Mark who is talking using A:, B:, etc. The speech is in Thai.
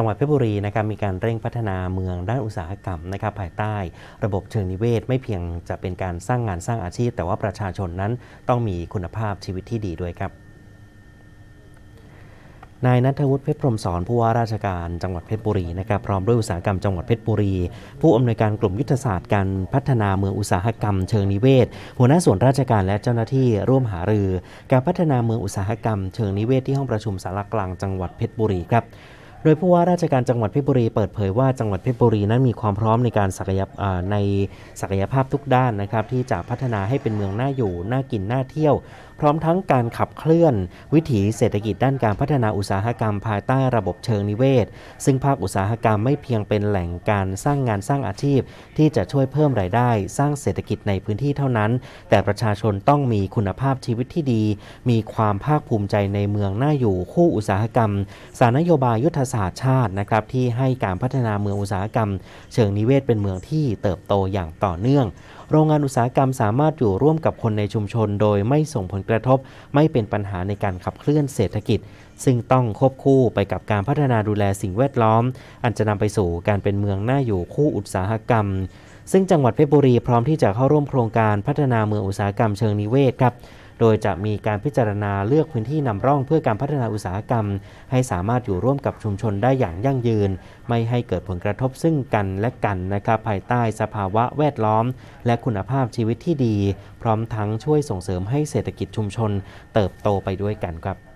A: จังหวัดเพชรบุรีนะครับมีการเร่งพัฒนาเมืองด้านอุตสาหกรรมนะครับภายใต้ ระบบเชิงนิเวศ ไม่เพียงจะเป็นการสร้างงานสร้างอาชีพ แต่ว่าประชาชนนั้นต้องมีคุณภาพชีวิตที่ดีด้วยครับนายนัทวุฒิเพชรพรมสอนผู้ว่าราชการจังหวัดเพชรบุรีนะครับพร้อมด้วยอุตสาหกรรมจังหวัดเพชรบุรี ผู้อำนวยการกลุ่มยุทธศาสตร์การพัฒนาเมืองอุตสาหกรรมเชิงนิเวศ หัวหน้าส่วนราชการและเจ้าหน้าที่ร่วมหารือ การพัฒนาเมืองอุตสาหกรรมเชิงนิเวศที่ห้องประชุมสารกลางจังหวัดเพชรบุรีครับ โดยผู้ว่าราชการจังหวัดเพชรบุรีเปิดเผยว่าจังหวัดเพชรบุรีนั้นมีความพร้อมในการศักยในศักยภาพทุกด้านนะครับ ที่จะพัฒนาให้เป็นเมืองน่าอยู่น่ากินน่าเที่ยว พร้อมทั้งการขับเคลื่อน วิถีเศรษฐกิจด้านการพัฒนาอุตสาหกรรม ภายใต้ระบบเชิงนิเวศ ซึ่งภาคอุตสาหกรรมไม่เพียงเป็นแหล่งการสร้างงานสร้างอาชีพ ที่จะช่วยเพิ่มรายได้ สร้างเศรษฐกิจในพื้นที่เท่านั้น แต่ประชาชนต้องมีคุณภาพชีวิตที่ดี มีความภาคภูมิใจในเมืองน่าอยู่คู่อุตสาหกรรม สารนโยบายยุทธศาสตร์ชาตินะครับที่ให้การพัฒนาเมืองอุตสาหกรรม เชิงนิเวศเป็นเมืองที่เติบโตอย่างต่อเนื่อง โรงงานอุตสาหกรรมสามารถอยู่ร่วมกับคนในชุมชน โดยไม่ส่งผลกระทบ ไม่เป็นปัญหาในการขับเคลื่อนเศรษฐกิจ ซึ่งต้องควบคู่ไปกับการพัฒนาดูแลสิ่งแวดล้อม อันจะนำไปสู่การเป็นเมืองน่าอยู่คู่อุตสาหกรรมซึ่งจังหวัดเพชรบุรีพร้อมที่จะเข้าร่วมโครงการพัฒนาเมืองอุตสาหกรรมเชิงนิเวศครับ โดยจะมีการพิจารณาเลือกพื้นที่นำร่องเพื่อการพัฒนาอุตสาหกรรม ให้สามารถอยู่ร่วมกับชุมชนได้อย่างยั่งยืน ไม่ให้เกิดผลกระทบซึ่งกันและกันนะครับภายใต้สภาวะแวดล้อม และคุณภาพชีวิตที่ดี พร้อมทั้งช่วยส่งเสริมให้เศรษฐกิจชุมชน เติบโตไปด้วยกันครับ